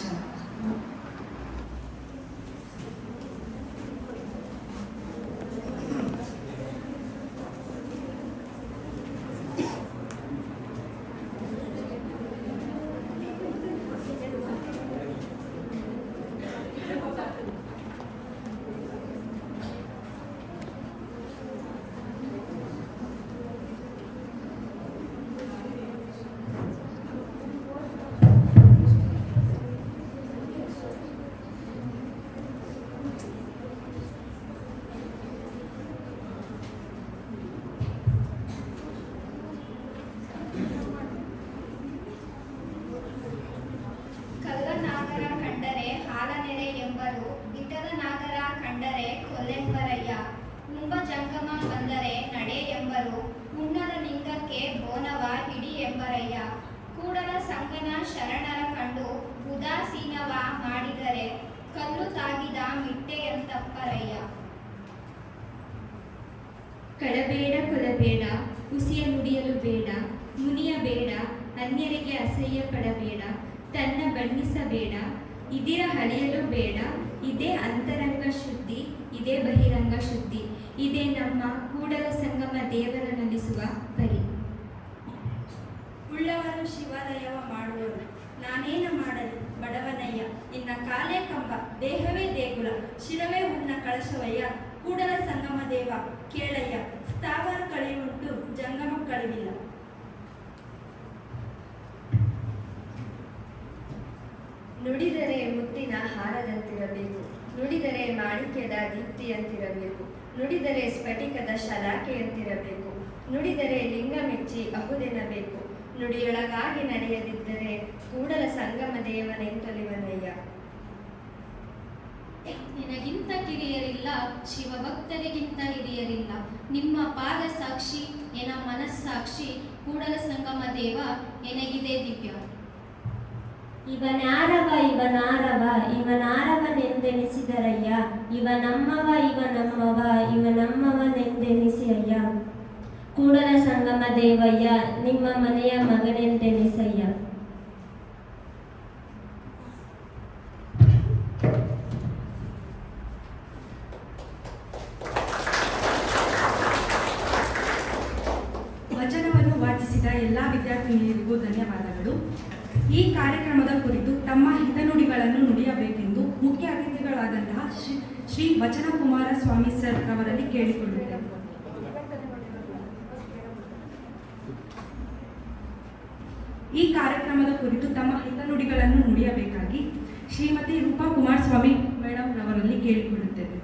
ವಾಚನ ಎಂಬರು ಇಟದ ನಾಗರ ಕಂಡರೆ ಕೊಲ್ಲೆಂಬರಯ್ಯ ಕುಂಭ ಜಂಗಮ ಬಂದರೆ ನಡೆ ಎಂಬರು ಮುನ್ನದ ಲಿಂಗಕ್ಕೆ ಬೋನವ ಹಿಡಿ ಎಂಬರಯ್ಯ, ಕೂಡಲ ಸಂಗನ ಶರಣರ ಕಂಡು ಉದಾಸೀನವ ಮಾಡಿದರೆ ಕಲ್ಲು ತಾಗಿದ ಮಿಟ್ಟೆಯಂತಪ್ಪರಯ್ಯ ಕಡಬೇಡ ಕೊಲಬೇಡ, ಹುಸಿಯ ನುಡಿಯಲು ಬೇಡ, ಮುನಿಯ ಬೇಡ, ಅನ್ಯರಿಗೆ ಅಸಹ್ಯ ಪಡಬೇಡ ತನ್ನ ಬಣ್ಣಿಸಬೇಡ ಇದಿರ ಹಳೆಯಲು ಬೇಡ, ಇದೇ ಅಂತರಂಗ ಶುದ್ಧಿ, ಇದೇ ಬಹಿರಂಗ ಶುದ್ಧಿ, ಇದೇ ನಮ್ಮ ಕೂಡಲ ಸಂಗಮ ದೇವರ ನಲಿಸುವ ಪರಿ ಉಳ್ಳವರು ಶಿವಾಲಯವ ಮಾಡುವರು ನಾನೇನ ಮಾಡಲು? ಬಡವನಯ್ಯ, ನಿನ್ನ ಕಾಲೇ ಕಂಬ, ದೇಹವೇ ದೇಗುಲ, ಶಿರವೇ ಉನ್ನ ಕಳಶವಯ್ಯ, ಕೂಡಲ ಸಂಗಮ ದೇವ, ಕೇಳಯ್ಯ, ಸ್ಥಾವರ ಕಳೆಯುಂಟು, ಜಂಗಮ ನುಡಿದರೆ ಮುತ್ತಿನ ಹಾರದಂತಿರಬೇಕು. ನುಡಿದರೆ ಮಾಣಿಕ್ಯದ ದೀಪ್ತಿಯಂತಿರಬೇಕು. ನುಡಿದರೆ ಸ್ಫಟಿಕದ ಶಲಾಕೆಯಂತಿರಬೇಕು. ನುಡಿದರೆ ಲಿಂಗ ಮೆಚ್ಚಿ ಅಹುದೆನಬೇಕು ನುಡಿಯೊಳಗಾಗಿ ನಡೆಯದಿದ್ದರೆ ಕೂಡಲ ಸಂಗಮ ದೇವನೆಂತೊಲಿವನಯ್ಯ. ನಿನಗಿಂತ ಕಿರಿಯರಿಲ್ಲ, ಶಿವಭಕ್ತರಿಗಿಂತ ಹಿರಿಯರಿಲ್ಲ. ನಿಮ್ಮ ಪಾದ ಸಾಕ್ಷಿ ಎನ ಮನಸ್ಸಾಕ್ಷಿ, ಕೂಡಲ ಸಂಗಮ ದೇವ ಎನಗಿದೆ ದಿವ್ಯ. ಇವನಾರವ ಇವನಾರವ, ಇವನಾರವನೆಂದೆನಿಸಿದರಯ್ಯ. ಇವ ನಮ್ಮವ ಇವ ನಮ್ಮವ ಇವ ನಮ್ಮವನೆಂದೆನಿಸಿ ಅಯ್ಯ. ಕೂಡಲ ಸಂಗಮ ದೇವಯ್ಯ, ನಿಮ್ಮ ಮನೆಯ ಮಗನೆಂದೆನಿಸಯ್ಯ. ವಚನವನ್ನು ವಾಚಿಸಿದ ಎಲ್ಲಾ ವಿದ್ಯಾರ್ಥಿನಿಯರಿಗೂ ಧನ್ಯವಾದಗಳು. ಈ ಕಾರ್ಯಕ್ರಮದ ಕುರಿತು ತಮ್ಮ ಹಿತನುಡಿಗಳನ್ನು ನುಡಿಯಬೇಕೆಂದು ಮುಖ್ಯ ಅತಿಥಿಗಳಾದಂತಹ ಶ್ರೀ ಶ್ರೀ ವಚನಕುಮಾರ ಸ್ವಾಮಿ ಸರ್ ಅವರಲ್ಲಿ ಕೇಳಿಕೊಳ್ಳುತ್ತೇವೆ ಈ ಕಾರ್ಯಕ್ರಮದ ಕುರಿತು ತಮ್ಮ ಹಿತನುಡಿಗಳನ್ನು ನುಡಿಯಬೇಕಾಗಿ ಶ್ರೀಮತಿ ರೂಪಾ ಕುಮಾರಸ್ವಾಮಿ ಮೇಡಮ್ ಅವರಲ್ಲಿ ಕೇಳಿಕೊಳ್ಳುತ್ತೇವೆ